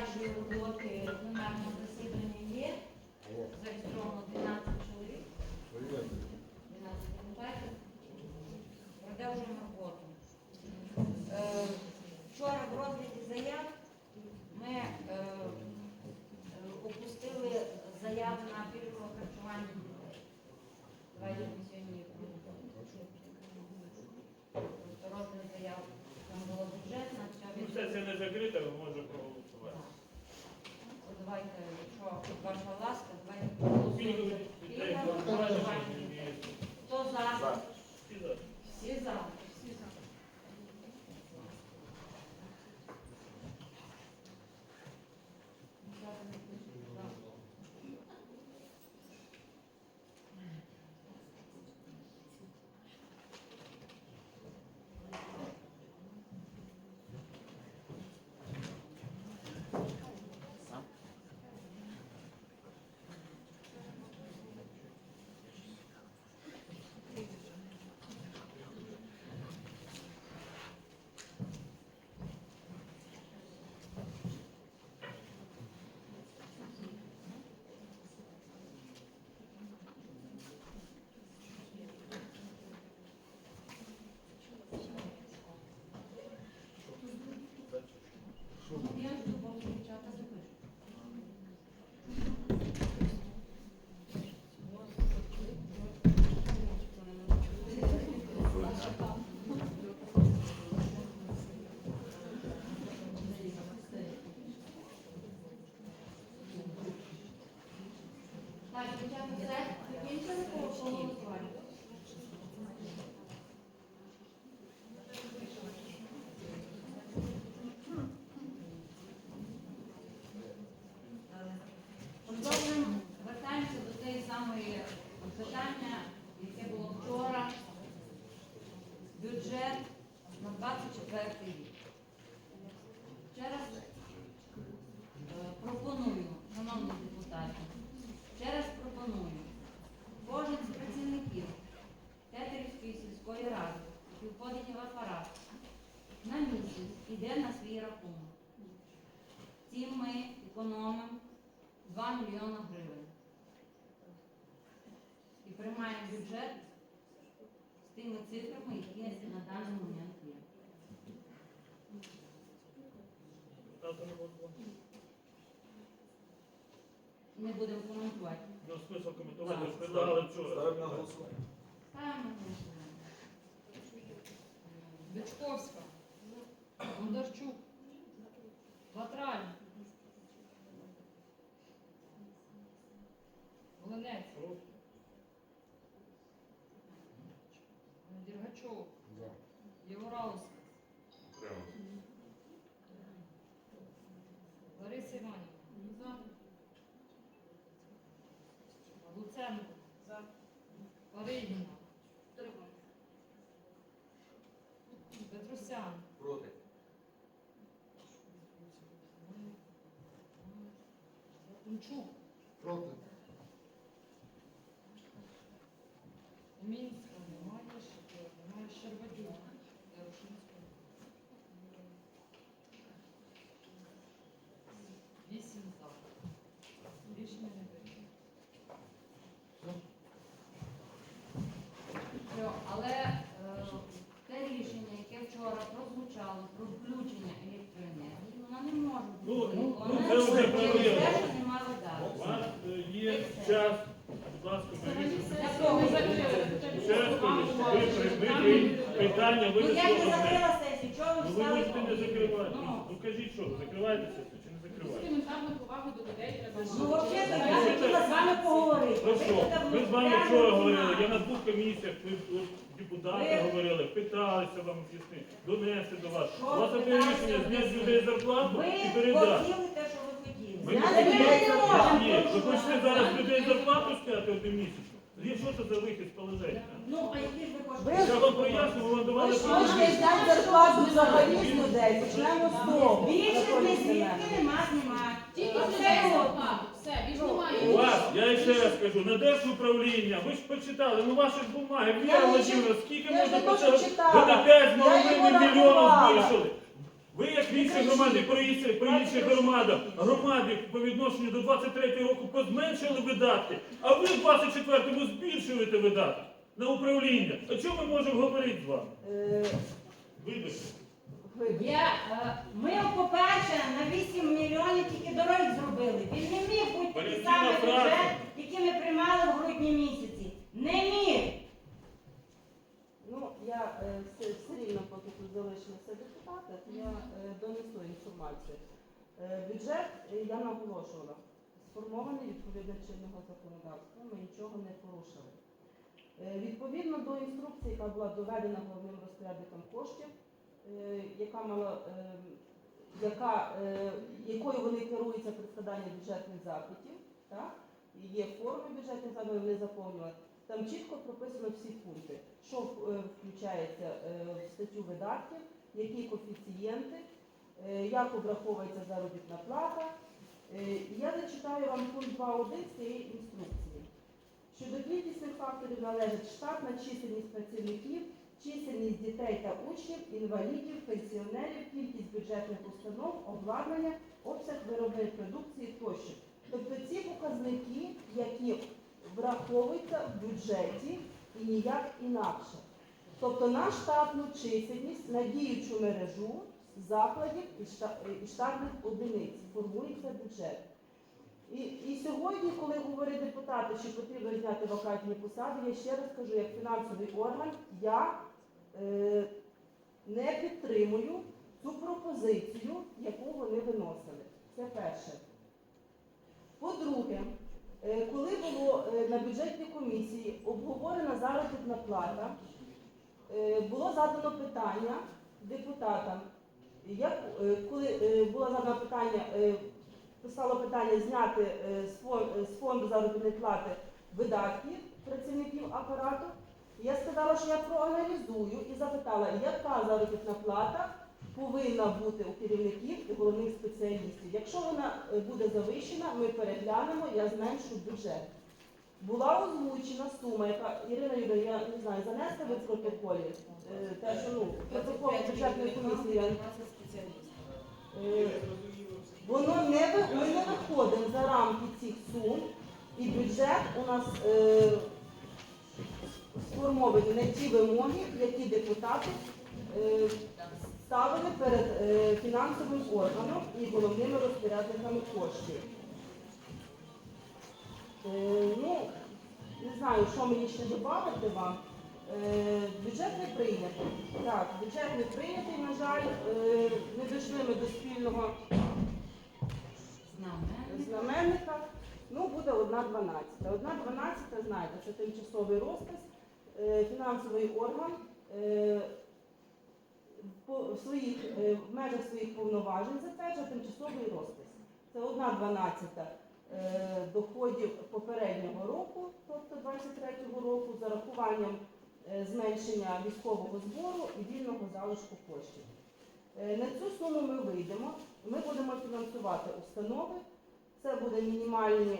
подальшої роботи пленарного засідання є. Зареєстровано 12 чоловік. 12 депутатів. Продовжуємо роботу. Е, Вчора в розгляді заяв ми е, е, опустили заяви на пільгове харчування дітей. Давайте ми сьогодні їх Просто розгляд заяв там було бюджетна, все Ну, від... Сесія не закрита, ви можете проголосувати. От Давайте, якщо ваша ласка, давайте Пільгові проголосуємо. дітей, Пільгове харчування, харчування. місце. Хто за? Всі за. Всі за. Всі за. Я жду, поки дівчата запишуть. Так, все? Закінчили по голосуванню? Продовжуємо, вертаємося до тієї самої питання, яке було вчора. Бюджет на 24 рік. Ще раз е, пропоную, шановні депутати, ще раз пропоную, кожен з працівників Тетерівської сільської ради, який входить в апарат, на місяць іде на свій рахунок. Цим ми економимо 2 мільйона гривень. І приймаємо бюджет тими цифрами, які на даний момент є. Не будемо коментувати. Ну, смисл коментувати, ви ж предлагали вчора. Ставимо на голосування. Ставимо на голосування. Бичковська. Бондарчук. Латраль. Волинець. Проти. Дергачов. Євраус. Лариса Іванівна. Луценко. Паригіна. Петросян. Проти. Тумчук. Проти. Мінська. Немає. Шепер, Немає Щербатюк. Ярошинська. Вісім за. Рішення не прийнято. Все, але е, те рішення, яке вчора прозвучало про включення електроенергії, воно не може Ну, бути. ну, ну, це вже через правильно. те, що нема У вода. вас е, є час, будь ласка, вирішуйте. Для того, Ще раз кажу, ви ви Ну я не одне. закрила сесію, чого ви Ну ви встали? можете не закривати. Ну, Ну кажіть, що, закриваєте сесію чи не закриваєте? Елементарну повагу до людей треба Ну, взагалі, я хотіла з вами поговорити. Ну що, Ви ми з вами вчора говорили, я на двох комісіях, ви депутати Ви- говорили, питалися вам об'яснити, донести до вас. Що У вас питалися рішення зняти людей зарплату Ви і передати. хотіли те, що ви хотіли. Ми Знаєте, не хотіли. не ви хочете зараз людей зарплату скати один місяць? Є що це за вихід з положення? Ну, а які ж ви хочете? Я вам проясню, ви вам давали пропозиції. здати зарплату взагалі з людей. Почнемо з того. Більше ні звідки нема знімати. Все, У вас, я ще раз кажу, на держуправління, ви ж почитали, ну ваші ж бумаги, Віра Владимировна, скільки можна почитати? Ви на 5 з Я половиною мільйонів збільшили. Ви як інші громади, про інші, про інші громади, громади по відношенню до 23 року позменшили видатки, а ви в 24-му збільшуєте видатки на управління. А чому ми можемо говорити з вами? Е, Вибачте. Я, е, ми, по-перше, на 8 мільйонів тільки дорог зробили. Він не міг бути такий самий бюджет, який ми приймали в грудні місяці. Не міг. Ну, я е, все, все рівно, поки тут залишилися депутати, то я е, донесу інформацію. Е, бюджет, е, я наголошувала, сформований відповідно чинного законодавства, ми нічого не порушили. Е, відповідно до інструкції, яка була доведена головним розпорядником коштів, яка мала, е, яка, е, якою вони керуються при складанні бюджетних запитів, так? Є форми бюджетних запитів, вони заповнювали. Там чітко прописано всі пункти, що е, включається е, в статтю видатків, які коефіцієнти, е, як обраховується заробітна плата. Е, Я зачитаю вам пункт 2.1 цієї інструкції. Щодо кількісних факторів належить штатна чисельність працівників, чисельність дітей та учнів, інвалідів, пенсіонерів, кількість бюджетних установ, обладнання, обсяг виробної продукції тощо. Тобто ці показники, які враховуються в бюджеті і ніяк інакше. Тобто на штатну чисельність, на діючу мережу закладів і шта- і штатних одиниць формується бюджет. І, і сьогодні, коли говорять депутати, що потрібно зняти вакантні посади, я ще раз кажу, як фінансовий орган, я не підтримую цю пропозицію, яку вони виносили. Це перше. По-друге, е, коли було е, на бюджетній комісії обговорена заробітна плата, е, було задано питання депутатам, як, е, коли е, було задано питання, е, писало питання зняти е, з фонду заробітної плати видатки працівників апарату, я сказала, що я проаналізую і запитала, яка заробітна плата повинна бути у керівників і головних спеціалістів. Якщо вона е, буде завищена, ми переглянемо, я зменшу бюджет. Була озвучена сума, яка Ірина Юрійовна, я не знаю, занесла ви в протоколі е, те, що ну, протокол бюджетної комісії. Е, Воно не ми не виходимо за рамки цих сум, і бюджет у нас сформовані на ті вимоги, які депутати е, ставили перед е, фінансовим органом і головними розпорядниками коштів. Е, ну, не знаю, що мені ще додати вам. Бюджет не прийнятий. Так, бюджет не прийнятий, на жаль, не дійшли ми до спільного Знаменник. знаменника. Ну, буде одна дванадцята. Одна дванадцята, знаєте, це тимчасовий розпис. Е, Фінансовий орган е, в своїх е, в межах своїх повноважень затверджує тимчасовий розпис. Це одна дванадцята е, доходів попереднього року, тобто 23-го року, з зарахуванням е, зменшення військового збору і вільного залишку коштів. На цю суму ми вийдемо. Ми будемо фінансувати установи. Це буде мінімальні,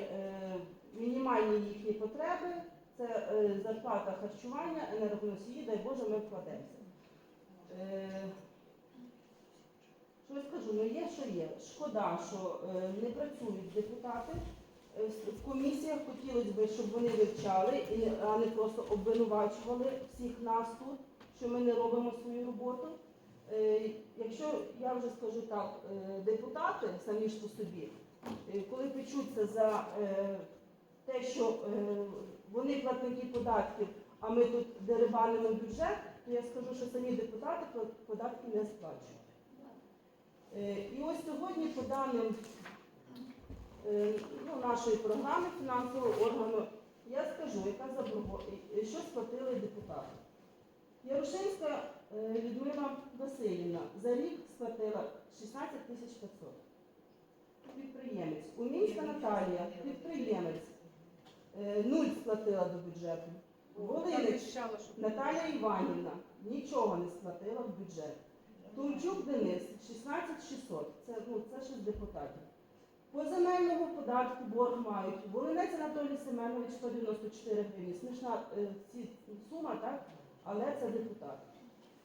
мінімальні їхні потреби, це е, зарплата харчування, енергоносії, дай Боже, ми вкладемося. Е, Що я скажу? Ну є, що є. Шкода, що е, не працюють депутати. В- комісіях хотілося б, щоб вони вивчали, а не просто обвинувачували всіх нас тут, що ми не робимо свою роботу. Якщо я вже скажу так, депутати самі ж по собі, коли печуться за те, що е, вони платники податків, а ми тут дерибанимо бюджет, то я скажу, що самі депутати податки не сплачують. Е, І ось сьогодні по даним е, ну, нашої програми фінансового органу, я скажу, яка заборго... е, що сплатили депутати. Ярошинська е, Людмила Васильівна за рік сплатила 16 тисяч 500. Підприємець. Умінська Наталія, підприємець, е, нуль сплатила до бюджету. Волинич Наталія Іванівна нічого не сплатила в бюджет. Тумчук Денис 16 600. Це, ну, це ще з депутатів. По земельному податку борг мають. Волинець Анатолій Семенович 194 гривні. Смішна е, ці, сума, так? Але це депутат.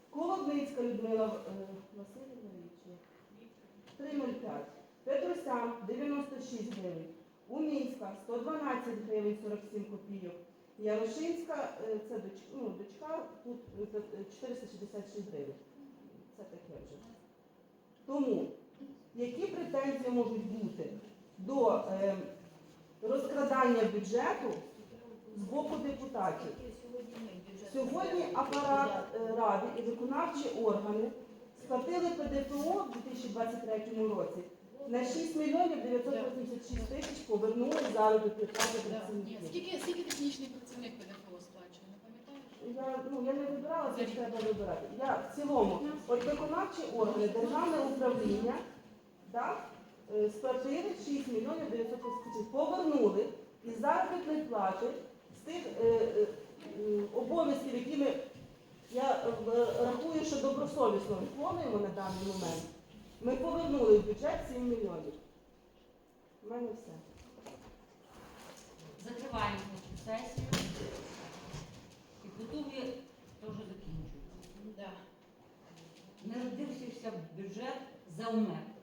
Колодницька Людмила е, Васильівна 3,05. Петросян 96 гривень. Умінська 112 гривень 47 копійок. Ярошинська, е, це доч, ну, дочка, тут е, е, 466 гривень. Це таке вже. Тому, які претензії можуть бути до е, розкрадання бюджету з боку депутатів? Сьогодні апарат е, ради і виконавчі органи сплатили ПДФО в 2023 році на 6 мільйонів 986 тисяч повернули Ні, працівників. Скільки, скільки технічний працівник ПДФО сплачує, не пам'ятаєш? Я, ну, я не вибирала, це ж треба вибирати. Я в цілому, от виконавчі органи, державне управління, так, е, сплатили 6 мільйонів 900 тисяч, повернули із заробітної плати, з тих е, е, е, обов'язків, які ми, я е, рахую, що добросовісно виконуємо на даний момент, ми повернули в бюджет 7 мільйонів. У мене все. Закриваємо цю сесію. І готові теж закінчуємо. Да. Не родився бюджет за умер.